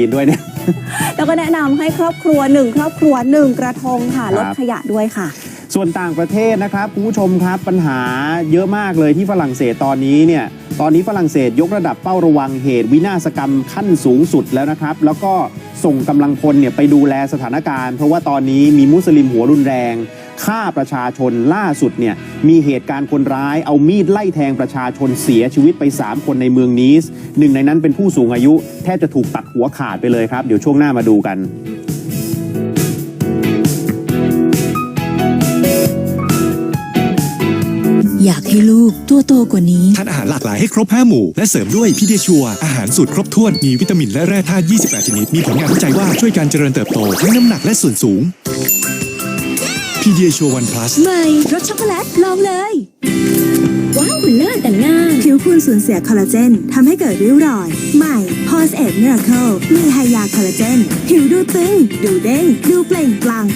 จีนด้วยเนี่ย แล้วก็แนะนำให้ครอบครัวหนึ่งครอบครัวหนึ่งกระทงค่ะครับลดขยะด้วยค่ะ ส่วนต่างประเทศนะครับคุณผู้ชมครับปัญหาเยอะมากเลยที่ฝรั่งเศสตอนนี้เนี่ยตอนนี้ฝรั่งเศสยกระดับเป้าระวังเหตุวินาศกรรมขั้นสูงสุดแล้วนะครับ แล้วก็ส่งกำลังพลเนี่ยไปดูแลสถานการณ์ เพราะว่าตอนนี้มีมุสลิมหัวรุนแรง ฆ่าประชาชนล่าสุดเนี่ยมีเหตุการณ์คนร้ายเอามีดไล่แทงประชาชนเสียชีวิตไป 3 คนในเมืองนีสหนึ่งในนั้นเป็นผู้สูงอายุแทบจะถูกตัดหัวขาดไปเลยครับ เดี๋ยวช่วงหน้ามาดูกันอยากให้ลูกตัวโตกว่านี้ ทานอาหารหลากหลายให้ครบ 5 หมู่ และเสริมด้วยพีเดียชัว อาหารสูตรครบถ้วน มีวิตามินและแร่ธาตุ 28 ชนิด มีผลงานวิจัยว่าช่วยการเจริญเติบโตทั้งน้ำหนักและส่วนสูง พีเดียชัววันพลัสใหม่รสช็อกโกแลตลองเลย ว้าวเหลือแต่งหน้าผิวคุณสูญเสียคอลลาเจนทำให้เกิดริ้วรอย ใหม่ p o s e 8 Miracle มีไฮยาคอลลาเจน ผิวดูตึง ดูเด้ง ดูเปล่งปลั่ง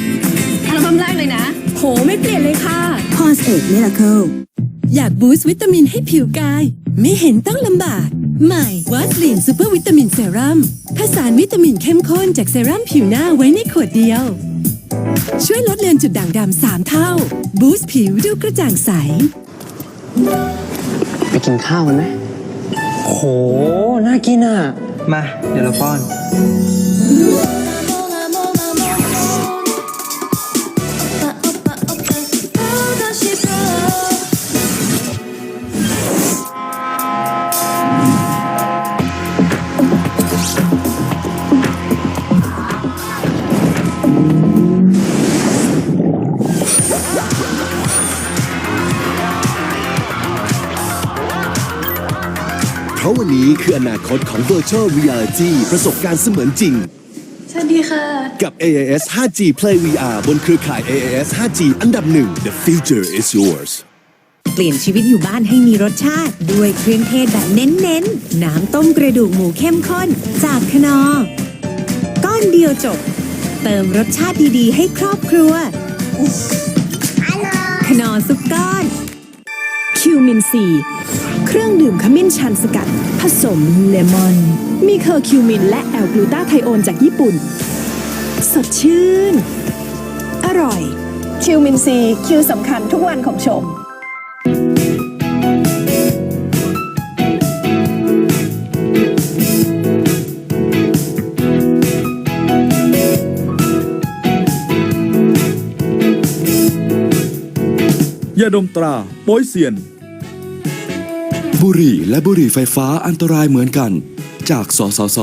อัลบั้มแรกเลยนะ โหไม่เปลี่ยนเลยค่ะ p o s e 8 Miracle อยากบูสต์วิตามินให้ผิวกาย ไม่เห็นต้องลำบาก ใหม่วัสลีนซูเปอร์วิตามินเซรั่มผสานวิตามินเข้มข้นจากเซรั่มผิวหน้าไว้ในขวดเดียว ช่วยลดเลือนจุดด่างดำสามเท่า บูสต์ผิวดูกระจ่างใส ไปกินข้าวกันไหมโห น่ากินอะ มา เดี๋ยวเราป้อน ราะวันนี้คืออนาคตของ Virtual Reality ประสบการณ์เสมือนจริง สวัสดีค่ะ กับ AAS 5G Play VR บนเครือข่าย AAS 5G อันดับหนึ่ง The future is yours เปลี่ยนชีวิตอยู่บ้านให้มีรสชาติ ด้วยเครื่องเทศแบบเน้นๆน้ำต้มกระดูกหมูเข้มข้น จากคนอ ก้อนเดียวจบ เติมรสชาติดีๆ ให้ครอบครัวคนอซุปก้อน คิวมินซีเครื่องดื่มขมิ้นชันสกัด ผสมเลมอน มีเคอร์คิวมินและแอลกลูตาไทโอนจากญี่ปุ่น สดชื่น อร่อย คิวมินซีคิวสำคัญทุกวันของชมยาดมตราโป้ยเซียน บุหรี่และบุหรี่ไฟฟ้าอันตรายเหมือนกัน จากสสส